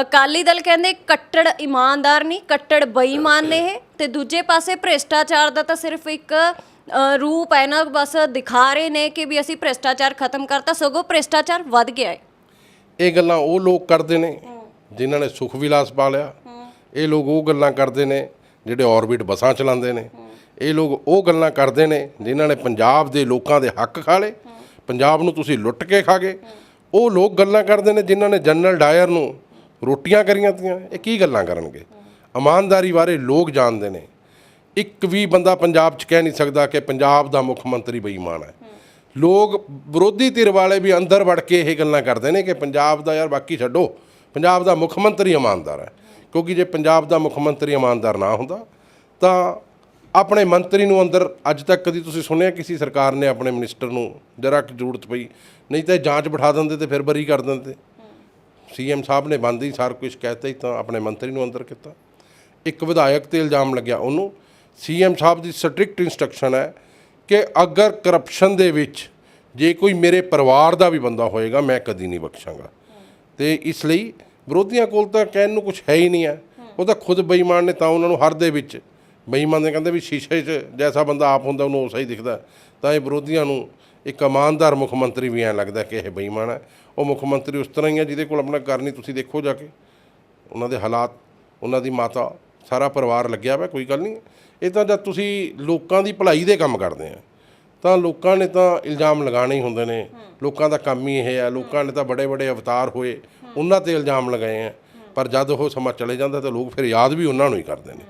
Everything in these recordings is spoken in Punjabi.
ਅਕਾਲੀ ਦਲ ਕਹਿੰਦੇ ਕੱਟੜ ਇਮਾਨਦਾਰ ਨਹੀਂ ਕੱਟੜ ਬੇਈਮਾਨ ਨੇ ਇਹ। ਤੇ ਦੂਜੇ ਪਾਸੇ ਭ੍ਰਿਸ਼ਟਾਚਾਰ ਦਾ ਤਾਂ ਸਿਰਫ ਇੱਕ ਅ, ਰੂਪ ਹੈ ਨਾ ਬਸ ਦਿਖਾ ਰਹੇ ਨੇ ਕਿ ਵੀ ਅਸੀਂ ਭ੍ਰਿਸ਼ਟਾਚਾਰ ਖਤਮ ਕਰਤਾ ਸਗੋਂ ਭ੍ਰਿਸ਼ਟਾਚਾਰ ਵੱਧ ਗਿਆ ਹੈ। ਇਹ ਗੱਲਾਂ ਉਹ ਲੋਕ ਕਰਦੇ ਨੇ ਜਿਨ੍ਹਾਂ ਨੇ ਸੁਖ ਵਿਲਾਸ ਪਾ ਲਿਆ। ਇਹ ਲੋਕ ਉਹ ਗੱਲਾਂ ਕਰਦੇ ਨੇ ਜਿਹੜੇ ਔਰਬਿਟ ਬੱਸਾਂ ਚਲਾਉਂਦੇ ਨੇ। ਇਹ ਲੋਕ ਉਹ ਗੱਲਾਂ ਕਰਦੇ ਨੇ ਜਿਨ੍ਹਾਂ ਨੇ ਪੰਜਾਬ ਦੇ ਲੋਕਾਂ ਦੇ ਹੱਕ ਖਾ ਲਏ। ਪੰਜਾਬ ਨੂੰ ਤੁਸੀਂ ਲੁੱਟ ਕੇ ਖਾ ਗਏ। ਉਹ ਲੋਕ ਗੱਲਾਂ ਕਰਦੇ ਨੇ ਜਿਨ੍ਹਾਂ ਨੇ ਜਨਰਲ ਡਾਇਰ ਨੂੰ ਰੋਟੀਆਂ ਕਰੀਆਂ ਤੀਆਂ, ਇਹ ਕੀ ਗੱਲਾਂ ਕਰਨਗੇ? ਇਮਾਨਦਾਰੀ ਬਾਰੇ ਲੋਕ ਜਾਣਦੇ ਨੇ। ਇੱਕ ਵੀ ਬੰਦਾ ਪੰਜਾਬ 'ਚ ਕਹਿ ਨਹੀਂ ਸਕਦਾ ਕਿ ਪੰਜਾਬ ਦਾ ਮੁੱਖ ਮੰਤਰੀ ਬੇਈਮਾਨ ਹੈ। ਲੋਕ ਵਿਰੋਧੀ ਧਿਰ ਵਾਲੇ ਵੀ ਅੰਦਰ ਵੜ ਕੇ ਇਹ ਗੱਲਾਂ ਕਰਦੇ ਨੇ ਕਿ ਪੰਜਾਬ ਦਾ ਯਾਰ ਬਾਕੀ ਛੱਡੋ, ਪੰਜਾਬ ਦਾ ਮੁੱਖ ਮੰਤਰੀ ਇਮਾਨਦਾਰ ਹੈ। ਕਿਉਂਕਿ ਜੇ ਪੰਜਾਬ ਦਾ ਮੁੱਖ ਮੰਤਰੀ ਇਮਾਨਦਾਰ ਨਾ ਹੁੰਦਾ, ਤਾਂ ਆਪਣੇ ਮੰਤਰੀ ਨੂੰ ਅੰਦਰ ਅੱਜ ਤੱਕ ਕਦੀ ਤੁਸੀਂ ਸੁਣਿਆ ਕਿਸੇ ਸਰਕਾਰ ਨੇ ਆਪਣੇ ਮਿਨਿਸਟਰ ਨੂੰ ਜਰਾ ਜ਼ਰੂਰਤ ਪਈ? ਨਹੀਂ ਤਾਂ ਇਹ ਜਾਂਚ ਬਿਠਾ ਦਿੰਦੇ ਤੇ ਫਿਰ ਬਰੀ ਕਰ ਦਿੰਦੇ। ਸੀਐਮ ਸਾਹਿਬ ਨੇ ਬੰਦ ਹੀ ਸਾਰ ਕੁਝ ਕਹਿਤਾ ਹੀ ਤਾਂ ਆਪਣੇ ਮੰਤਰੀ ਨੂੰ ਅੰਦਰ ਕੀਤਾ। ਇੱਕ ਵਿਧਾਇਕ ਤੇ ਇਲਜ਼ਾਮ ਲੱਗਿਆ ਉਹਨੂੰ। ਸੀਐਮ ਸਾਹਿਬ ਦੀ ਸਟ੍ਰਿਕਟ ਇਨਸਟਰਕਸ਼ਨ ਹੈ ਕਿ ਅਗਰ ਕਰਪਸ਼ਨ ਦੇ ਵਿੱਚ ਜੇ ਕੋਈ ਮੇਰੇ ਪਰਿਵਾਰ ਦਾ ਵੀ ਬੰਦਾ ਹੋਏਗਾ, ਮੈਂ ਕਦੀ ਨਹੀਂ ਬਖਸ਼ਾਂਗਾ। ਤੇ ਇਸ ਲਈ ਵਿਰੋਧੀਆਂ ਕੋਲ ਤਾਂ ਕਹਿਣ ਨੂੰ ਕੁਝ ਹੈ ਹੀ ਨਹੀਂ ਹੈ। ਉਹ ਤਾਂ ਖੁਦ ਬੇਈਮਾਨ ਨੇ ਤਾਂ ਉਹਨਾਂ ਨੂੰ ਹਰ ਦੇ ਵਿੱਚ ਬੇਈਮਾਨ ਨੇ ਕਹਿੰਦੇ ਵੀ ਸ਼ੀਸ਼ੇ 'ਚ ਜੈਸਾ ਬੰਦਾ ਆਪ ਹੁੰਦਾ, ਉਹਨੂੰ ਉਸਾ ਹੀ ਦਿਖਦਾ। ਤਾਂ ਇਹ ਵਿਰੋਧੀਆਂ ਨੂੰ ਇੱਕ ਇਮਾਨਦਾਰ ਮੁੱਖ ਮੰਤਰੀ ਵੀ ਐਂ ਲੱਗਦਾ ਕਿ ਇਹ ਬੇਈਮਾਨ ਹੈ। ਉਹ ਮੁੱਖ ਮੰਤਰੀ ਉਸ ਤਰ੍ਹਾਂ ਹੀ ਹੈ ਜਿਹਦੇ ਕੋਲ ਆਪਣਾ ਘਰ ਨਹੀਂ, ਤੁਸੀਂ ਦੇਖੋ ਜਾ ਕੇ। ਉਹਨਾਂ ਦੇ ਹਾਲਾਤ, ਉਹਨਾਂ ਦੀ ਮਾਤਾ, ਸਾਰਾ ਪਰਿਵਾਰ ਲੱਗਿਆ ਵਾ ਕੋਈ ਗੱਲ ਨਹੀਂ। ਇਹ ਤਾਂ ਜਦ ਤੁਸੀਂ ਲੋਕਾਂ ਦੀ ਭਲਾਈ ਦੇ ਕੰਮ ਕਰਦੇ ਆ, ਤਾਂ ਲੋਕਾਂ ਨੇ ਤਾਂ ਇਲਜ਼ਾਮ ਲਗਾਉਣੇ ਹੀ ਹੁੰਦੇ ਨੇ। ਲੋਕਾਂ ਦਾ ਕੰਮ ਹੀ ਇਹ ਹੈ, ਲੋਕਾਂ ਨੇ ਤਾਂ ਬੜੇ ਬੜੇ ਅਵਤਾਰ ਹੋਏ, ਉਹਨਾਂ ਤੇ ਇਲਜ਼ਾਮ ਲਗਾਏ ਆ। ਪਰ ਜਦ ਉਹ ਸਮਾਂ ਚਲੇ ਜਾਂਦਾ ਤਾਂ ਲੋਕ ਫਿਰ ਯਾਦ ਵੀ ਉਹਨਾਂ ਨੂੰ ਹੀ ਕਰਦੇ ਨੇ।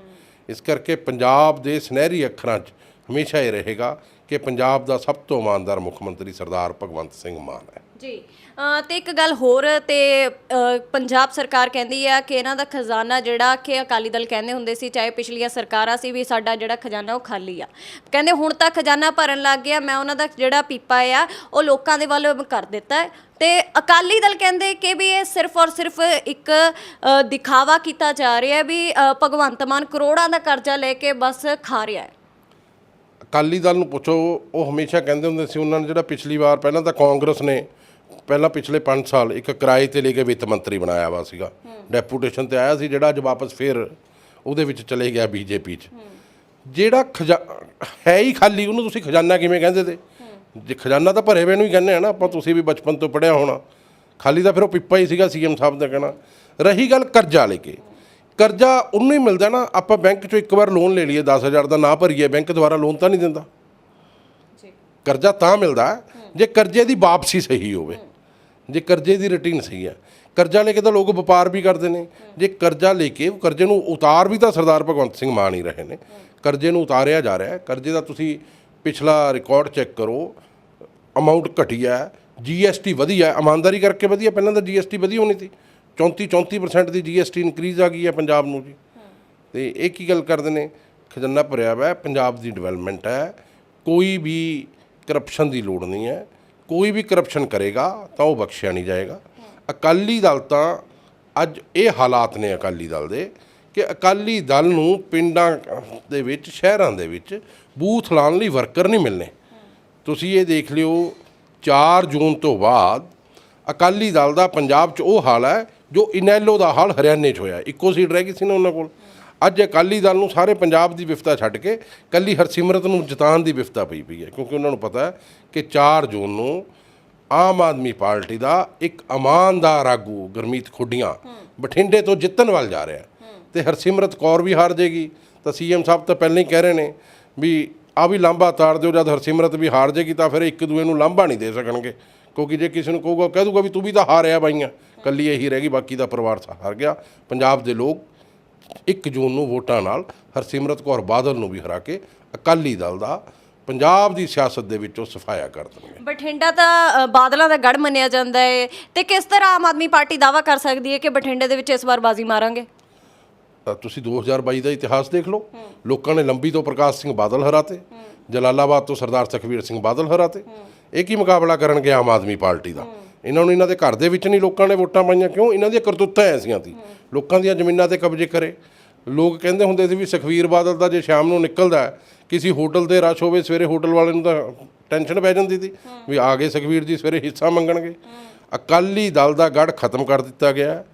ਇਸ ਕਰਕੇ ਪੰਜਾਬ ਦੇ ਸੁਨਹਿਰੀ ਅੱਖਰਾਂ 'ਚ ਹਮੇਸ਼ਾ ਇਹ ਰਹੇਗਾ ਕਿ ਪੰਜਾਬ ਦਾ ਸਭ ਤੋਂ ਇਮਾਨਦਾਰ ਮੁੱਖ ਮੰਤਰੀ ਸਰਦਾਰ ਭਗਵੰਤ ਸਿੰਘ ਮਾਨ ਹੈ। ਜੀ। ਅ, ਤੇ ਇੱਕ ਗੱਲ ਹੋਰ ਤੇ ਅ, ਪੰਜਾਬ ਸਰਕਾਰ ਕਹਿੰਦੀ ਆ ਕਿ ਇਹਨਾਂ ਦਾ ਖਜ਼ਾਨਾ ਜਿਹੜਾ ਕਿ ਅਕਾਲੀ ਦਲ ਕਹਿੰਦੇ ਹੁੰਦੇ ਸੀ ਚਾਹੇ ਪਿਛਲੀਆਂ ਸਰਕਾਰਾਂ ਸੀ ਵੀ ਸਾਡਾ ਜਿਹੜਾ ਖਜ਼ਾਨਾ ਉਹ ਖਾਲੀ ਆ। ਕਹਿੰਦੇ ਹੁਣ ਤਾਂ ਖਜ਼ਾਨਾ ਭਰਨ ਲੱਗ ਗਿਆ ਮੈਂ ਉਹਨਾਂ ਦਾ ਜਿਹੜਾ ਪੀਪਾ ਆ ਉਹ ਲੋਕਾਂ ਦੇ ਵੱਲ ਕਰ ਦਿੱਤਾ ਹੈ। ਤੇ ਅਕਾਲੀ ਦਲ ਕਹਿੰਦੇ ਕਿ ਵੀ ਇਹ ਸਿਰਫ ਔਰ ਸਿਰਫ ਇੱਕ ਅ, ਦਿਖਾਵਾ ਕੀਤਾ ਜਾ ਰਿਹਾ ਹੈ ਵੀ ਅ, ਭਗਵੰਤ ਮਾਨ ਕਰੋੜਾਂ ਦਾ ਕਰਜ਼ਾ ਲੈ ਕੇ ਬਸ ਖਾ ਰਿਹਾ ਹੈ। ਅਕਾਲੀ ਦਲ ਨੂੰ ਪੁੱਛੋ ਉਹ ਹਮੇਸ਼ਾ ਕਹਿੰਦੇ ਹੁੰਦੇ ਸੀ ਉਹਨਾਂ ਨੇ ਜਿਹੜਾ ਪਿਛਲੀ ਵਾਰ ਪਹਿਲਾਂ ਤਾਂ ਕਾਂਗਰਸ ਨੇ ਪਹਿਲਾਂ ਪਿਛਲੇ 5 ਸਾਲ ਇੱਕ ਕਿਰਾਏ ਤੇ ਲੈ ਕੇ ਵਿੱਤ ਮੰਤਰੀ ਬਣਾਇਆ ਵਾ ਸੀਗਾ। ਡੈਪੂਟੇਸ਼ਨ ਤੇ ਆਇਆ ਸੀ ਜਿਹੜਾ ਅੱਜ ਵਾਪਸ ਫੇਰ ਉਹਦੇ ਵਿੱਚ ਚਲੇ ਗਿਆ ਬੀਜੇਪੀ 'ਚ। ਜਿਹੜਾ ਹੈ ਹੀ ਖਾਲੀ ਉਹਨੂੰ ਤੁਸੀਂ ਖਜ਼ਾਨਾ ਕਿਵੇਂ ਕਹਿੰਦੇ ਤੇ? ਜੇ ਖਜ਼ਾਨਾ ਤਾਂ ਭਰੇ ਹੋਏ ਨੂੰ ਹੀ ਕਹਿੰਦੇ ਆ ਨਾ ਆਪਾਂ ਤੁਸੀਂ ਵੀ ਬਚਪਨ ਤੋਂ ਪੜਿਆ ਹੋਣਾ। ਖਾਲੀ ਤਾਂ ਫਿਰ ਉਹ ਪਿੱਪਾ ਹੀ ਸੀਗਾ ਸੀਐਮ ਸਾਹਿਬ ਦਾ ਕਹਿਣਾ। ਰਹੀ ਗੱਲ ਕਰਜ਼ਾ ਲੈ ਕੇ। ਕਰਜ਼ਾ ਉਹਨੂੰ ਹੀ ਮਿਲਦਾ ਨਾ ਆਪਾਂ ਬੈਂਕ 'ਚੋਂ ਇੱਕ ਵਾਰ ਲੋਨ ਲੈ ਲਈਏ 10000 ਦਾ ਨਾ ਭਰੀਏ ਬੈਂਕ ਦੁਬਾਰਾ ਲੋਨ ਤਾਂ ਨਹੀਂ ਦਿੰਦਾ। ਜੀ। ਕਰਜ਼ਾ ਤਾਂ ਮਿਲਦਾ ਜੇ ਕਰਜ਼ੇ ਦੀ ਵਾਪਸੀ ਸਹੀ ਹੋਵੇ। ਜੇ ਕਰਜ਼ੇ ਦੀ ਰੁਟੀਨ ਸਹੀ ਹੈ ਕਰਜ਼ਾ ਲੈ ਕੇ ਤਾਂ ਲੋਕ ਵਪਾਰ ਵੀ ਕਰਦੇ ਨੇ। ਜੇ ਕਰਜ਼ਾ ਲੈ ਕੇ ਉਹ ਕਰਜ਼ੇ ਨੂੰ ਉਤਾਰ ਵੀ ਤਾਂ ਸਰਦਾਰ ਭਗਵੰਤ ਸਿੰਘ ਮਾਨ ਹੀ ਰਹੇ ਨੇ। ਕਰਜ਼ੇ ਨੂੰ ਉਤਾਰਿਆ ਜਾ ਰਿਹਾ ਹੈ। ਕਰਜ਼ੇ ਦਾ ਤੁਸੀਂ ਪਿਛਲਾ ਰਿਕਾਰਡ ਚੈੱਕ ਕਰੋ। ਅਮਾਉਂਟ ਘਟੀਆ ਜੀਐਸਟੀ ਵਧੀਆ ਇਮਾਨਦਾਰੀ ਕਰਕੇ ਵਧੀਆ ਪਹਿਲਾਂ ਤਾਂ ਜੀਐਸਟੀ ਵਧੀਆ ਹੋਣੀ ਸੀ। 34 34% ਦੀ ਜੀਐਸਟੀ ਇਨਕਰੀਜ਼ ਆ ਗਈ ਹੈ ਪੰਜਾਬ ਨੂੰ ਜੀ। ਤੇ ਇਹ ਕੀ ਗੱਲ ਕਰਦੇ ਨੇ? ਖਜ਼ਾਨਾ ਭਰਿਆ ਹੋਇਆ ਪੰਜਾਬ ਦੀ ਡਿਵੈਲਪਮੈਂਟ ਹੈ। ਕੋਈ ਵੀ ਕਰਪਸ਼ਨ ਦੀ ਲੋੜ ਨਹੀਂ ਹੈ। ਕੋਈ ਵੀ ਕਰਪਸ਼ਨ ਕਰੇਗਾ ਤਾਂ ਉਹ ਬਖਸ਼ਿਆ ਨਹੀਂ ਜਾਏਗਾ। ਅਕਾਲੀ ਦਲ ਤਾਂ ਅੱਜ ਇਹ ਹਾਲਾਤ ਨੇ ਅਕਾਲੀ ਦਲ ਦੇ ਕਿ ਅਕਾਲੀ ਦਲ ਨੂੰ ਪਿੰਡਾਂ ਦੇ ਵਿੱਚ, ਸ਼ਹਿਰਾਂ ਦੇ ਵਿੱਚ ਬੂਥ ਲਾਉਣ ਲਈ ਵਰਕਰ ਨਹੀਂ ਮਿਲਨੇ ਤੁਸੀਂ ਇਹ ਦੇਖ ਲਿਓ 4 ਜੂਨ ਤੋਂ ਬਾਅਦ ਅਕਾਲੀ ਦਲ ਦਾ ਪੰਜਾਬ 'ਚ ਉਹ ਹਾਲ ਹੈ ਜੋ ਇਨੈਲੋ ਦਾ ਹਾਲ ਹਰਿਆਣੇ 'ਚ ਹੋਇਆ। ਇੱਕੋ ਸੀਟ ਰਹਿ ਗਈ ਸੀ ਨਾ ਉਹਨਾਂ ਕੋਲ। ਅੱਜ ਅਕਾਲੀ ਦਲ ਨੂੰ ਸਾਰੇ ਪੰਜਾਬ ਦੀ ਵਿਫਤਾ ਛੱਡ ਕੇ ਕੱਲੀ ਹਰਸਿਮਰਤ ਨੂੰ ਜਿਤਾਉਣ ਦੀ ਵਿਫਤਾ ਪਈ ਪਈ ਹੈ, ਕਿਉਂਕਿ ਉਹਨਾਂ ਨੂੰ ਪਤਾ ਹੈ ਕਿ 4 ਜੂਨ ਨੂੰ ਆਮ ਆਦਮੀ ਪਾਰਟੀ ਦਾ ਇੱਕ ਇਮਾਨਦਾਰ ਆਗੂ ਗੁਰਮੀਤ ਖੁੱਡੀਆਂ ਬਠਿੰਡੇ ਤੋਂ ਜਿੱਤਣ ਵੱਲ ਜਾ ਰਿਹਾ ਹੈ। ਤੇ ਹਰਸਿਮਰਤ ਕੌਰ ਵੀ ਹਾਰ ਜਾਏਗੀ। ਤਾਂ ਸੀਐਮ ਸਾਹਿਬ ਤਾਂ ਪਹਿਲਾਂ ਹੀ ਕਹਿ ਰਹੇ ਨੇ ਵੀ ਆ ਵੀ ਲਾਂਭਾ ਤਾਰ ਦਿਓ, ਜਦ ਹਰਸਿਮਰਤ ਵੀ ਹਾਰ ਜਾਏਗੀ ਤਾਂ ਫਿਰ ਇੱਕ ਦੂਏ ਨੂੰ ਲਾਂਭਾ ਨਹੀਂ ਦੇ ਸਕਣਗੇ। ਕਿਉਂਕਿ ਜੇ ਕਿਸੇ ਨੂੰ ਕਹੂਗਾ, ਕਹਿ ਦੂਗਾ ਵੀ ਤੂੰ ਵੀ ਤਾਂ ਹਾਰਿਆ ਬਾਈਆਂ, ਕੱਲੀ ਇਹੀ ਰਹਿ ਗਈ, ਬਾਕੀ ਦਾ ਪਰਿਵਾਰ ਹਾਰ ਗਿਆ। ਪੰਜਾਬ ਦੇ ਲੋਕ 1 ਜੂਨ ਨੂੰ ਵੋਟਾਂ ਨਾਲ ਹਰਸਿਮਰਤ ਕੌਰ ਬਾਦਲ ਨੂੰ ਵੀ ਹਰਾ ਕੇ ਅਕਾਲੀ ਦਲ ਦਾ ਪੰਜਾਬ ਦੀ ਸਿਆਸਤ ਦੇ ਵਿੱਚੋਂ ਸਫਾਇਆ ਕਰ ਦੇਣਗੇ। ਬਠਿੰਡਾ ਤਾਂ ਬਾਦਲਾਂ ਦਾ ਗੜ ਮੰਨਿਆ ਜਾਂਦਾ ਹੈ ਤੇ ਕਿਸ ਤਰ੍ਹਾਂ ਆਮ ਆਦਮੀ ਪਾਰਟੀ ਦਾਵਾ ਕਰ ਸਕਦੀ ਹੈ ਕਿ ਬਠਿੰਡੇ ਦੇ ਵਿੱਚ ਇਸ ਵਾਰ ਬਾਜ਼ੀ ਮਾਰਾਂਗੇ? ਤੁਸੀਂ 2022 ਦਾ ਇਤਿਹਾਸ ਦੇਖ ਲਓ। ਲੋਕਾਂ ਨੇ ਲੰਬੀ ਤੋਂ ਪ੍ਰਕਾਸ਼ ਸਿੰਘ ਬਾਦਲ ਹਰਾਤੇ। ਜਲਾਲਾਬਾਦ ਤੋਂ ਸਰਦਾਰ ਸੁਖਬੀਰ ਸਿੰਘ ਬਾਦਲ ਹਰਾਤੇ। ਇਹ ਕੀ ਮੁਕਾਬਲਾ ਕਰਨਗੇ ਆਮ ਆਦਮੀ ਪਾਰਟੀ ਦਾ? ਇਹਨਾਂ ਨੂੰ ਇਹਨਾਂ ਦੇ ਘਰ ਦੇ ਵਿੱਚ ਨਹੀਂ ਲੋਕਾਂ ਨੇ ਵੋਟਾਂ ਪਾਈਆਂ ਕਿਉਂ? ਇਹਨਾਂ ਦੀਆਂ ਕਰਤੂਤਾਂ ਐਸੀਆਂ ਸੀ। ਲੋਕਾਂ ਦੀਆਂ ਜ਼ਮੀਨਾਂ ਤੇ ਕਬਜ਼ੇ ਕਰੇ। ਲੋਕ ਕਹਿੰਦੇ ਹੁੰਦੇ ਸੀ ਵੀ ਸੁਖਬੀਰ ਬਾਦਲ ਦਾ ਜੇ ਸ਼ਾਮ ਨੂੰ ਨਿਕਲਦਾ ਕਿਸੇ ਹੋਟਲ ਤੇ ਰਸ਼ ਹੋਵੇ ਸਵੇਰੇ ਹੋਟਲ ਵਾਲੇ ਨੂੰ ਤਾਂ ਟੈਨਸ਼ਨ ਪੈ ਜਾਂਦੀ ਸੀ ਵੀ ਆ ਗਏ ਸੁਖਬੀਰ ਜੀ ਸਵੇਰੇ ਹਿੱਸਾ ਮੰਗਣਗੇ। ਅਕਾਲੀ ਦਲ ਦਾ ਗੜ ਖਤਮ ਕਰ ਦਿੱਤਾ ਗਿਆ।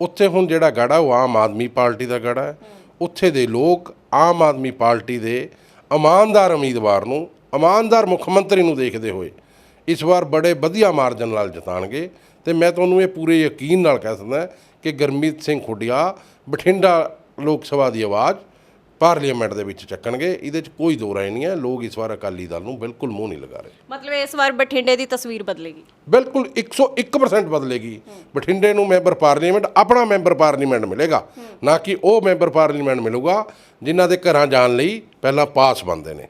ਉੱਥੇ ਹੁਣ ਜਿਹੜਾ ਗੜਾ ਉਹ ਆਮ ਆਦਮੀ ਪਾਰਟੀ ਦਾ ਗੜਾ ਹੈ। ਉੱਥੇ ਦੇ ਲੋਕ ਆਮ ਆਦਮੀ ਪਾਰਟੀ ਦੇ ਇਮਾਨਦਾਰ ਉਮੀਦਵਾਰ ਨੂੰ ਇਮਾਨਦਾਰ ਮੁੱਖ ਮੰਤਰੀ ਨੂੰ ਦੇਖਦੇ ਹੋਏ ਇਸ ਵਾਰ ਬੜੇ ਵਧੀਆ ਮਾਰਜਨ ਨਾਲ ਜਿਤਾਣਗੇ। ਤੇ ਮੈਂ ਤੁਹਾਨੂੰ ਇਹ ਪੂਰੇ ਯਕੀਨ ਨਾਲ ਕਹਿ ਸਕਦਾ ਕਿ ਗੁਰਮੀਤ ਸਿੰਘ ਖੁੱਡੀਆ ਬਠਿੰਡਾ ਲੋਕ ਸਭਾ ਦੀ ਆਵਾਜ਼ ਪਾਰਲੀਮੈਂਟ ਦੇ ਵਿੱਚ ਚੱਕਣਗੇ। ਇਹਦੇ 'ਚ ਕੋਈ ਦੋ ਰਾਏ ਨਹੀਂ ਹੈ। ਲੋਕ ਇਸ ਵਾਰ ਅਕਾਲੀ ਦਲ ਨੂੰ ਬਿਲਕੁਲ ਮੂੰਹ ਨਹੀਂ ਲਗਾ ਰਹੇ। ਮਤਲਬ ਇਸ ਵਾਰ ਬਠਿੰਡੇ ਦੀ ਤਸਵੀਰ ਬਦਲੇਗੀ? ਬਿਲਕੁਲ 101% ਬਦਲੇਗੀ। ਬਠਿੰਡੇ ਨੂੰ ਮੈਂਬਰ ਪਾਰਲੀਮੈਂਟ ਆਪਣਾ ਮੈਂਬਰ ਪਾਰਲੀਮੈਂਟ ਮਿਲੇਗਾ। ਨਾ ਕਿ ਉਹ ਮੈਂਬਰ ਪਾਰਲੀਮੈਂਟ ਮਿਲੂਗਾ ਜਿਨ੍ਹਾਂ ਦੇ ਘਰਾਂ ਜਾਣ ਲਈ ਪਹਿਲਾਂ ਪਾਸ ਬੰਦੇ ਨੇ।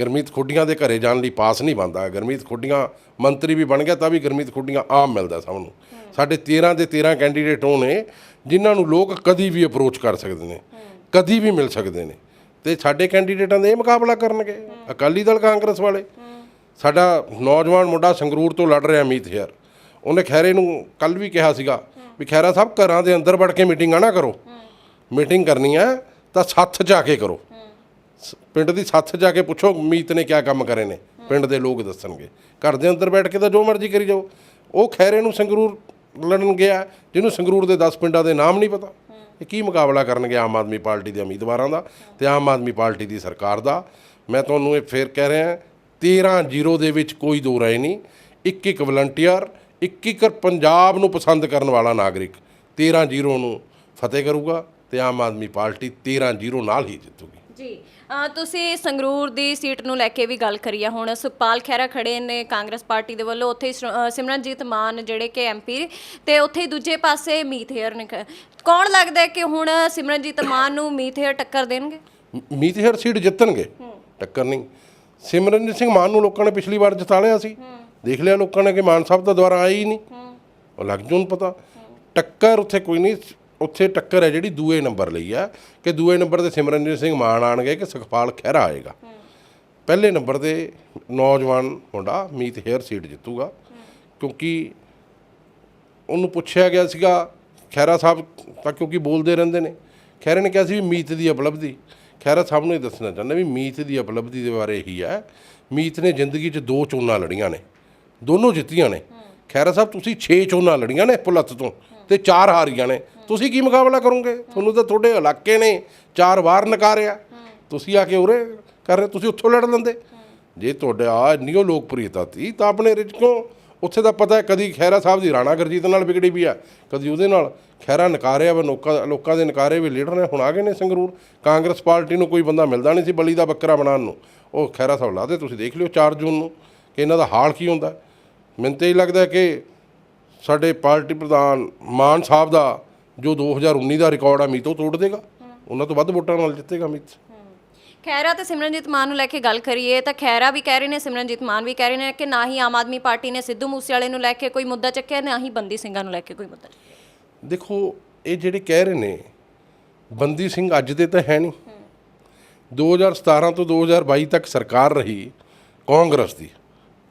ਗਰਮੀਤ ਖੁੱਡੀਆਂ ਦੇ ਘਰੇ ਜਾਣ ਲਈ ਪਾਸ ਨਹੀਂ ਬੰਦਾ ਗਰਮੀਤ ਖੁੱਡੀਆਂ ਮੰਤਰੀ ਵੀ ਬਣ ਗਿਆ ਤਾਂ ਵੀ ਗਰਮੀਤ ਖੁੱਡੀਆਂ ਆਮ ਮਿਲਦਾ ਸਭ ਨੂੰ। ਸਾਡੇ 13 ਦੇ 13 ਕੈਂਡੀਡੇਟ ਉਹ ਨੇ ਜਿਨ੍ਹਾਂ ਨੂੰ ਲੋਕ ਕਦੀ ਵੀ ਅਪਰੋਚ ਕਰ ਸਕਦੇ ਨੇ, ਕਦੀ ਵੀ ਮਿਲ ਸਕਦੇ ਨੇ। ਤੇ ਸਾਡੇ ਕੈਂਡੀਡੇਟਾਂ ਦਾ ਇਹ ਮੁਕਾਬਲਾ ਕਰਨਗੇ। ਅਕਾਲੀ ਦਲ, ਕਾਂਗਰਸ ਵਾਲੇ। ਸਾਡਾ ਨੌਜਵਾਨ ਮੁੰਡਾ ਸੰਗਰੂਰ ਤੋਂ ਲੜ ਰਿਹਾ ਅਮੀਤ ਹੇਅਰ। ਉਹਨੇ ਖੈਰੇ ਨੂੰ ਕੱਲ ਵੀ ਕਿਹਾ ਸੀਗਾ ਵੀ ਖੈਰਾ ਸਾਹਿਬ ਘਰਾਂ ਦੇ ਅੰਦਰ ਵੜ ਕੇ ਮੀਟਿੰਗਾਂ ਨਾ ਕਰੋ। ਮੀਟਿੰਗ ਕਰਨੀ ਹੈ ਤਾਂ ਸੱਥ ਜਾ ਕੇ ਕਰੋ। ਪਿੰਡ ਦੀ ਸੱਥ ਜਾ ਕੇ ਪੁੱਛੋ ਮੀਤ ਨੇ ਕਿਆ ਕੰਮ ਕਰੇ ਨੇ। ਪਿੰਡ ਦੇ ਲੋਕ ਦੱਸਣਗੇ। ਘਰ ਦੇ ਅੰਦਰ ਬੈਠ ਕੇ ਤਾਂ ਜੋ ਮਰਜ਼ੀ ਕਰੀ ਜਾਓ। ਉਹ ਖੈਰੇ ਨੂੰ ਸੰਗਰੂਰ ਲੜਨ ਗਿਆ, ਜਿਹਨੂੰ ਸੰਗਰੂਰ ਦੇ 10 ਪਿੰਡਾਂ ਦੇ ਨਾਮ ਨਹੀਂ ਪਤਾ। ਇਹ ਕੀ ਮੁਕਾਬਲਾ ਕਰਨਗੇ ਆਮ ਆਦਮੀ ਪਾਰਟੀ ਦੇ ਉਮੀਦਵਾਰਾਂ ਦਾ ਤੇ ਆਮ ਆਦਮੀ ਪਾਰਟੀ ਦੀ ਸਰਕਾਰ ਦਾ? ਮੈਂ ਤੁਹਾਨੂੰ ਇਹ ਫੇਰ ਕਹਿ ਰਿਹਾ 13 ਜ਼ੀਰੋ ਦੇ ਵਿੱਚ ਕੋਈ ਦੋ ਰਾਏ ਨਹੀਂ। ਇੱਕ ਇੱਕ ਵਲੰਟੀਅਰ ਇੱਕ ਇੱਕ ਪੰਜਾਬ ਨੂੰ ਪਸੰਦ ਕਰਨ ਵਾਲਾ ਨਾਗਰਿਕ 13 ਜ਼ੀਰੋ ਨੂੰ ਫਤਿਹ ਕਰੂਗਾ ਤੇ ਆਮ ਆਦਮੀ ਪਾਰਟੀ 13 ਜ਼ੀਰੋ ਨਾਲ ਹੀ ਜਿੱਤੂਗੀ। ਜੀ ਤੁਸੀਂ ਸੰਗਰੂਰ ਦੀ ਸੀਟ ਨੂੰ ਲੈ ਕੇ ਵੀ ਗੱਲ ਕਰੀ ਆ ਹੁਣ। ਸੁਖਪਾਲ ਖਹਿਰਾ ਖੜੇ ਨੇ ਕਾਂਗਰਸ ਪਾਰਟੀ ਦੇ ਵੱਲੋਂ। ਉੱਥੇ ਸਿਮਰਨਜੀਤ ਮਾਨ ਜਿਹੜੇ ਕਿ ਐਮਪੀ ਤੇ ਉੱਥੇ ਦੂਜੇ ਪਾਸੇ ਮੀਤ ਹੇਅਰ ਨੇ। ਕੌਣ ਲੱਗਦਾ ਕਿ ਹੁਣ ਸਿਮਰਨਜੀਤ ਮਾਨ ਨੂੰ ਮੀਤ ਹੇਅਰ ਟੱਕਰ ਦੇਣਗੇ? ਮੀਤਹਰ ਸੀਟ ਜਿੱਤਣਗੇ। ਟੱਕਰ ਨਹੀਂ। ਸਿਮਰਨਜੀਤ ਸਿੰਘ ਮਾਨ ਨੂੰ ਲੋਕਾਂ ਨੇ ਪਿਛਲੀ ਵਾਰ ਜਿਤਾ ਲਿਆ ਸੀ ਦੇਖ ਲਿਆ ਲੋਕਾਂ ਨੇ ਕਿ ਮਾਨ ਸਾਹਿਬ ਤਾਂ ਦੁਬਾਰਾ ਆਏ ਹੀ ਨਹੀਂ। ਉਹ ਲੱਗ ਜੂਨ ਪਤਾ। ਟੱਕਰ ਉੱਥੇ ਕੋਈ ਨਹੀਂ। ਉੱਥੇ ਟੱਕਰ ਹੈ ਜਿਹੜੀ ਦੂਏ ਨੰਬਰ ਲਈ ਹੈ ਕਿ ਦੂਏ ਨੰਬਰ ਤੇ ਸਿਮਰਨਜੀਤ ਸਿੰਘ ਮਾਨ ਆਣਗੇ ਕਿ ਸੁਖਪਾਲ ਖਹਿਰਾ ਆਏਗਾ। ਪਹਿਲੇ ਨੰਬਰ ਤੇ ਨੌਜਵਾਨ ਮੁੰਡਾ ਮੀਤ ਹੇਅਰ ਸੀਟ ਜਿੱਤੂਗਾ, ਕਿਉਂਕਿ ਉਹਨੂੰ ਪੁੱਛਿਆ ਗਿਆ ਸੀਗਾ ਖੈਰਾ ਸਾਹਿਬ ਤਾਂ ਕਿਉਂਕਿ ਬੋਲਦੇ ਰਹਿੰਦੇ ਨੇ ਖੈਰੇ ਨੇ ਕਿਹਾ ਸੀ ਵੀ ਮੀਤ ਦੀ ਉਪਲਬਧੀ। ਖੈਰਾ ਸਾਹਿਬ ਨੂੰ ਇਹ ਦੱਸਣਾ ਚਾਹੁੰਦਾ ਵੀ ਮੀਤ ਦੀ ਉਪਲਬਧੀ ਦੇ ਬਾਰੇ ਇਹੀ ਹੈ, ਮੀਤ ਨੇ ਜ਼ਿੰਦਗੀ 'ਚ ਦੋ ਚੋਣਾਂ ਲੜੀਆਂ ਨੇ, ਦੋਨੋਂ ਜਿੱਤੀਆਂ ਨੇ। ਖੈਰਾ ਸਾਹਿਬ, ਤੁਸੀਂ 6 ਚੋਣਾਂ ਲੜੀਆਂ ਨੇ ਪੁਲਤ ਤੋਂ ਤੇ ਚਾਰ ਹਾਰੀਆਂ ਨੇ। ਤੁਸੀਂ ਕੀ ਮੁਕਾਬਲਾ ਕਰੋਗੇ? ਤੁਹਾਨੂੰ ਤਾਂ ਤੁਹਾਡੇ ਇਲਾਕੇ ਨੇ ਚਾਰ ਵਾਰ ਨਕਾਰਿਆ। ਤੁਸੀਂ ਆ ਕੇ ਉਰੇ ਕਰ ਰਹੇ, ਤੁਸੀਂ ਉੱਥੋਂ ਲੜ ਲੈਂਦੇ। ਜੇ ਤੁਹਾਡੇ ਆ ਇੰਨੀ ਉਹ ਲੋਕਪ੍ਰਿਯਤਾ ਸੀ ਤਾਂ ਆਪਣੇ ਰਿਚ ਕਿਉਂ? ਉੱਥੇ ਦਾ ਪਤਾ ਹੈ ਕਦੀ ਖੈਰਾ ਸਾਹਿਬ ਦੀ ਰਾਣਾ ਗੁਰਜੀਤ ਨਾਲ ਵਿਗੜੀ ਵੀ ਆ। ਕਦੀ ਉਹਦੇ ਨਾਲ ਖੈਰਾ ਨਕਾਰਿਆ ਵਾ, ਲੋਕਾਂ ਲੋਕਾਂ ਦੇ ਨਕਾਰੇ ਵੀ ਲੀਡਰ ਨੇ, ਹੁਣ ਆ ਗਏ ਨੇ ਸੰਗਰੂਰ। ਕਾਂਗਰਸ ਪਾਰਟੀ ਨੂੰ ਕੋਈ ਬੰਦਾ ਮਿਲਦਾ ਨਹੀਂ ਸੀ ਬਲੀ ਦਾ ਬੱਕਰਾ ਬਣਾਉਣ ਨੂੰ। ਉਹ ਖੈਰਾ ਸਾਹਿਬ ਲਾਦੇ ਤੁਸੀਂ ਦੇਖ ਲਿਓ 4 ਜੂਨ ਨੂੰ ਕਿ ਇਹਨਾਂ ਦਾ ਹਾਲ ਕੀ ਹੁੰਦਾ। ਮੈਨੂੰ ਤਾਂ ਇਹ ਲੱਗਦਾ ਕਿ ਸਾਡੇ ਪਾਰਟੀ ਪ੍ਰਧਾਨ ਮਾਨ ਸਾਹਿਬ ਦਾ ਜੋ 2019 ਦਾ ਰਿਕਾਰਡ ਆ ਮੀਤੋਂ ਤੋੜ ਦੇਗਾ। ਉਹਨਾਂ ਤੋਂ ਵੱਧ ਵੋਟਾਂ ਨਾਲ ਜਿੱਤੇਗਾ ਮੀਤ। ਖੈਰਾ ਤੇ ਸਿਮਰਨਜੀਤ ਮਾਨ ਨੂੰ ਲੈ ਕੇ ਗੱਲ ਕਰੀਏ ਤਾਂ ਖੈਰਾ ਵੀ ਕਹਿ ਰਹੇ ਨੇ ਸਿਮਰਨਜੀਤ ਮਾਨ ਵੀ ਕਹਿ ਰਹੇ ਨੇ ਕਿ ਨਾ ਹੀ ਆਮ ਆਦਮੀ ਪਾਰਟੀ ਨੇ ਸਿੱਧੂ ਮੂਸੇਵਾਲੇ ਨੂੰ ਲੈ ਕੇ ਕੋਈ ਮੁੱਦਾ ਚੱਕਿਆ ਨਾ ਹੀ ਬੰਦੀ ਸਿੰਘਾਂ ਨੂੰ ਲੈ ਕੇ ਕੋਈ ਮੁੱਦਾ। ਦੇਖੋ ਇਹ ਜਿਹੜੇ ਕਹਿ ਰਹੇ ਨੇ ਬੰਦੀ ਸਿੰਘ ਅੱਜ ਦੇ ਤਾਂ ਹੈ ਨਹੀਂ। 2017 ਤੋਂ 2022 ਤੱਕ ਸਰਕਾਰ ਰਹੀ ਕਾਂਗਰਸ ਦੀ।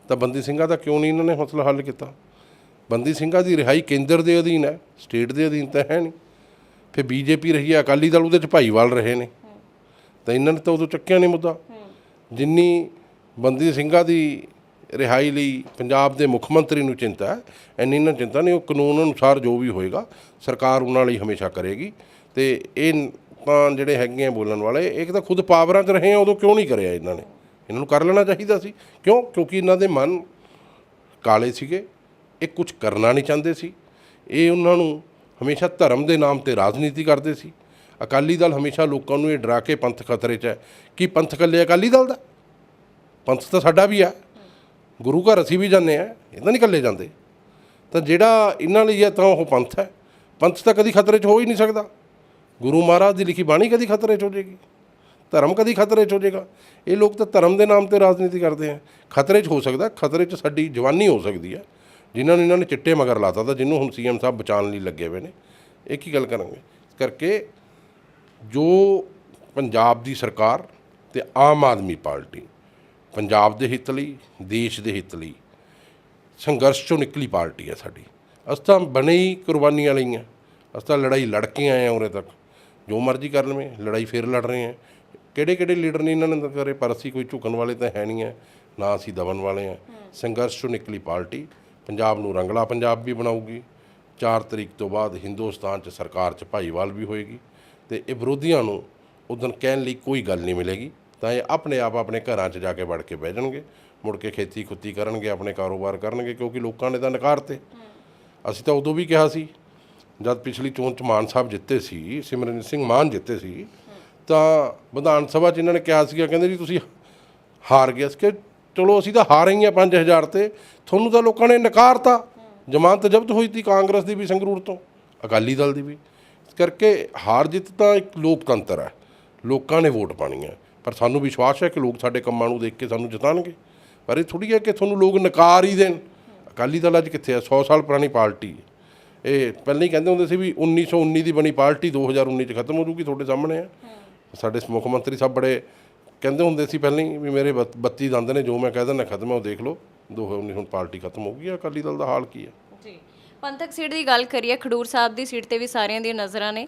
ਤਾਂ ਬੰਦੀ ਸਿੰਘਾਂ ਦਾ ਕਿਉਂ ਨਹੀਂ ਇਹਨਾਂ ਨੇ ਮਸਲਾ ਹੱਲ ਕੀਤਾ? ਬੰਦੀ ਸਿੰਘਾਂ ਦੀ ਰਿਹਾਈ ਕੇਂਦਰ ਦੇ ਅਧੀਨ ਹੈ, ਸਟੇਟ ਦੇ ਅਧੀਨ ਤਾਂ ਹੈ ਨਹੀਂ। ਫਿਰ ਬੀਜੇਪੀ ਰਹੀ ਹੈ, ਅਕਾਲੀ ਦਲ ਉਹਦੇ ਚ ਭਾਈਵਾਲ ਰਹੇ ਨੇ। ਤਾਂ ਇਹਨਾਂ ਨੇ ਤਾਂ ਉਦੋਂ ਚੱਕਿਆ ਨਹੀਂ ਮੁੱਦਾ। ਜਿੰਨੀ ਬੰਦੀ ਸਿੰਘਾਂ ਦੀ ਰਿਹਾਈ ਲਈ ਪੰਜਾਬ ਦੇ ਮੁੱਖ ਮੰਤਰੀ ਨੂੰ ਚਿੰਤਾ ਹੈ, ਇੰਨੀ ਨਾ ਚਿੰਤਾ ਨਹੀਂ, ਉਹ ਕਾਨੂੰਨ ਅਨੁਸਾਰ ਜੋ ਵੀ ਹੋਏਗਾ, ਸਰਕਾਰ ਉਹਨਾਂ ਲਈ ਹਮੇਸ਼ਾ ਕਰੇਗੀ। ਤੇ ਇਹ ਤਾਂ ਜਿਹੜੇ ਹੈਗੇ ਆ ਬੋਲਣ ਵਾਲੇ, ਇੱਕ ਤਾਂ ਖੁਦ ਪਾਵਰਾਂ 'ਚ ਰਹੇ ਆ, ਉਦੋਂ ਕਿਉਂ ਨਹੀਂ ਕਰਿਆ ਇਹਨਾਂ ਨੇ? ਇਹਨਾਂ ਨੂੰ ਕਰ ਲੈਣਾ ਚਾਹੀਦਾ ਸੀ। ਕਿਉਂ? ਕਿਉਂਕਿ ਇਹਨਾਂ ਦੇ ਮਨ ਕਾਲੇ ਸੀਗੇ। ਇਹ ਕੁਝ ਕਰਨਾ ਨਹੀਂ ਚਾਹੁੰਦੇ ਸੀ। ਇਹ ਉਹਨਾਂ ਨੂੰ ਹਮੇਸ਼ਾ ਧਰਮ ਦੇ ਨਾਮ ਤੇ ਰਾਜਨੀਤੀ ਕਰਦੇ ਸੀ। ਅਕਾਲੀ ਦਲ ਹਮੇਸ਼ਾ ਲੋਕਾਂ ਨੂੰ ਇਹ ਡਰਾ ਕੇ ਪੰਥ ਖਤਰੇ 'ਚ ਹੈ। ਕੀ ਪੰਥ ਕੱਲੇ ਅਕਾਲੀ ਦਲ ਦਾ? ਪੰਥ ਤਾਂ ਸਾਡਾ ਵੀ ਹੈ। ਗੁਰੂ ਘਰ ਅਸੀਂ ਵੀ ਜਾਂਦੇ ਆ ਇਹ ਤਾਂ ਨਹੀਂ ਇਕੱਲੇ ਜਾਂਦੇ। ਤਾਂ ਜਿਹੜਾ ਇਹਨਾਂ ਲਈ ਹੈ ਤਾਂ ਉਹ ਪੰਥ ਹੈ। ਪੰਥ ਤਾਂ ਕਦੀ ਖਤਰੇ 'ਚ ਹੋ ਹੀ ਨਹੀਂ ਸਕਦਾ। ਗੁਰੂ ਮਹਾਰਾਜ ਦੀ ਲਿਖੀ ਬਾਣੀ ਕਦੀ ਖਤਰੇ 'ਚ ਹੋ ਜਾਏਗੀ। ਧਰਮ ਕਦੀ ਖਤਰੇ 'ਚ ਹੋ ਜਾਏਗਾ। ਇਹ ਲੋਕ ਤਾਂ ਧਰਮ ਦੇ ਨਾਮ ਤੇ ਰਾਜਨੀਤੀ ਕਰਦੇ ਆ। ਖਤਰੇ 'ਚ ਹੋ ਸਕਦਾ, ਖਤਰੇ 'ਚ ਸਾਡੀ ਜਵਾਨੀ ਹੋ ਸਕਦੀ ਹੈ। ਜਿਨ੍ਹਾਂ ਨੂੰ ਇਹਨਾਂ ਨੇ ਚਿੱਟੇ ਮਗਰ ਲਾਤਾ ਤਾਂ ਜਿਹਨੂੰ ਹੁਣ ਸੀਐਮ ਸਾਹਿਬ ਬਚਾਉਣ ਲਈ ਲੱਗੇ ਹੋਏ ਨੇ ਇਹ ਕੀ ਗੱਲ ਕਰਾਂਗੇ? ਇਸ ਕਰਕੇ ਜੋ ਪੰਜਾਬ ਦੀ ਸਰਕਾਰ ਤੇ ਆਮ ਆਦਮੀ ਪਾਰਟੀ ਪੰਜਾਬ ਦੇ ਹਿੱਤ ਲਈ ਦੇਸ਼ ਦੇ ਹਿੱਤ ਲਈ ਸੰਘਰਸ਼ ਚੋਂ ਨਿਕਲੀ ਪਾਰਟੀ ਹੈ ਸਾਡੀ। ਅਸੀਂ ਤਾਂ ਬਣੇ ਹੀ ਕੁਰਬਾਨੀਆਂ ਲਈਆਂ। ਅਸੀਂ ਤਾਂ ਲੜਾਈ ਲੜ ਕੇ ਆਏ ਹਾਂ ਉਰੇ ਤੱਕ। ਜੋ ਮਰਜ਼ੀ ਕਰ ਲਵੇਂ ਲੜਾਈ ਫੇਰ ਲੜ ਰਹੇ ਹਾਂ। ਕਿਹੜੇ ਕਿਹੜੇ ਲੀਡਰ ਨੇ ਇਹਨਾਂ ਨੇ ਕਰੇ ਪਰ ਅਸੀਂ ਕੋਈ ਝੁਕਣ ਵਾਲੇ ਤਾਂ ਹੈ ਨਹੀਂ ਹੈ ਨਾ ਅਸੀਂ ਦਬਣ ਵਾਲੇ ਹਾਂ। ਸੰਘਰਸ਼ ਚੋਂ ਨਿਕਲੀ ਪਾਰਟੀ। ਪੰਜਾਬ ਨੂੰ ਰੰਗਲਾ ਪੰਜਾਬ ਵੀ ਬਣਾਊਗੀ। 4 ਤਰੀਕ ਤੋਂ ਬਾਅਦ ਹਿੰਦੁਸਤਾਨ 'ਚ ਸਰਕਾਰ 'ਚ ਭਾਈਵਾਲ ਵੀ ਹੋਏਗੀ ਤੇ ਇਹ ਵਿਰੋਧੀਆਂ ਨੂੰ ਉਦੋਂ ਕਹਿਣ ਲਈ ਕੋਈ ਗੱਲ ਨਹੀਂ ਮਿਲੇਗੀ। ਤਾਂ ਇਹ ਆਪਣੇ ਆਪ ਆਪਣੇ ਘਰਾਂ 'ਚ ਜਾ ਕੇ ਵੜ ਕੇ ਬਹਿ ਜਾਣਗੇ, ਮੁੜ ਕੇ ਖੇਤੀ ਖੁੱਤੀ ਕਰਨਗੇ, ਆਪਣੇ ਕਾਰੋਬਾਰ ਕਰਨਗੇ, ਕਿਉਂਕਿ ਲੋਕਾਂ ਨੇ ਤਾਂ ਨਕਾਰਤੇ ਅਸੀਂ ਤਾਂ ਉਦੋਂ ਵੀ ਕਿਹਾ ਸੀ, ਜਦ ਪਿਛਲੀ ਚੋਣ 'ਚ ਮਾਨ ਸਾਹਿਬ ਜਿੱਤੇ ਸੀ, ਸਿਮਰਨਜੀਤ ਸਿੰਘ ਮਾਨ ਜਿੱਤੇ ਸੀ, ਤਾਂ ਵਿਧਾਨ ਸਭਾ 'ਚ ਇਹਨਾਂ ਨੇ ਕਿਹਾ ਸੀਗਾ, ਕਹਿੰਦੇ ਜੀ ਤੁਸੀਂ ਹਾਰ ਗਏ। ਕਿ ਚਲੋ ਅਸੀਂ ਤਾਂ ਹਾਰੇ ਹੀ ਆ 5000 ਤੇ, ਤੁਹਾਨੂੰ ਤਾਂ ਲੋਕਾਂ ਨੇ ਨਕਾਰਤਾ। ਜ਼ਮਾਨਤ ਜ਼ਬਤ ਹੋਈ ਸੀ ਕਾਂਗਰਸ ਦੀ ਵੀ ਸੰਗਰੂਰ ਤੋਂ, ਅਕਾਲੀ ਦਲ ਦੀ ਵੀ। ਇਸ ਕਰਕੇ ਹਾਰ ਜਿੱਤ ਤਾਂ ਇੱਕ ਲੋਕਤੰਤਰ ਹੈ, ਲੋਕਾਂ ਨੇ ਵੋਟ ਪਾਣੀ ਹੈ। ਪਰ ਸਾਨੂੰ ਵਿਸ਼ਵਾਸ ਹੈ ਕਿ ਲੋਕ ਸਾਡੇ ਕੰਮਾਂ ਨੂੰ ਦੇਖ ਕੇ ਸਾਨੂੰ ਜਿਤਾਣਗੇ। ਪਰ ਇਹ ਥੋੜੀ ਹੈ ਕਿ ਤੁਹਾਨੂੰ ਲੋਕ ਨਕਾਰ ਹੀ ਦੇਣ। ਅਕਾਲੀ ਦਲ ਅੱਜ ਕਿੱਥੇ ਹੈ? 100 ਸਾਲ ਪੁਰਾਣੀ ਪਾਰਟੀ ਹੈ। ਇਹ ਪਹਿਲਾਂ ਹੀ ਕਹਿੰਦੇ ਹੁੰਦੇ ਸੀ ਵੀ 1919 ਦੀ ਬਣੀ ਪਾਰਟੀ 2019 ਚ ਖਤਮ ਹੋ ਜੂਗੀ ਤੁਹਾਡੇ ਸਾਹਮਣੇ। ਆ ਸਾਡੇ ਮੁੱਖ ਮੰਤਰੀ ਸਾਹਿਬ ਬੜੇ ਕਹਿੰਦੇ ਹੁੰਦੇ ਸੀ ਪਹਿਲਾਂ ਹੀ ਵੀ ਮੇਰੇ ਬੱਤ- 32 ਦੰਦ ਨੇ, ਜੋ ਮੈਂ ਕਹਿ ਦਿੰਦਾ ਖਤਮ ਹੈ, ਉਹ ਦੇਖ ਲਓ। 2019 ਹੁਣ ਪਾਰਟੀ ਖਤਮ ਹੋ ਗਈ ਹੈ, ਅਕਾਲੀ ਦਲ ਦਾ ਹਾਲ ਕੀ ਹੈ? ਜੀ। ਪੰਥਕ ਸੀਟ ਦੀ ਗੱਲ ਕਰੀਏ, ਖਡੂਰ ਸਾਹਿਬ ਦੀ ਸੀਟ ਤੇ ਵੀ ਸਾਰਿਆਂ ਦੀਆਂ ਨਜ਼ਰਾਂ ਨੇ।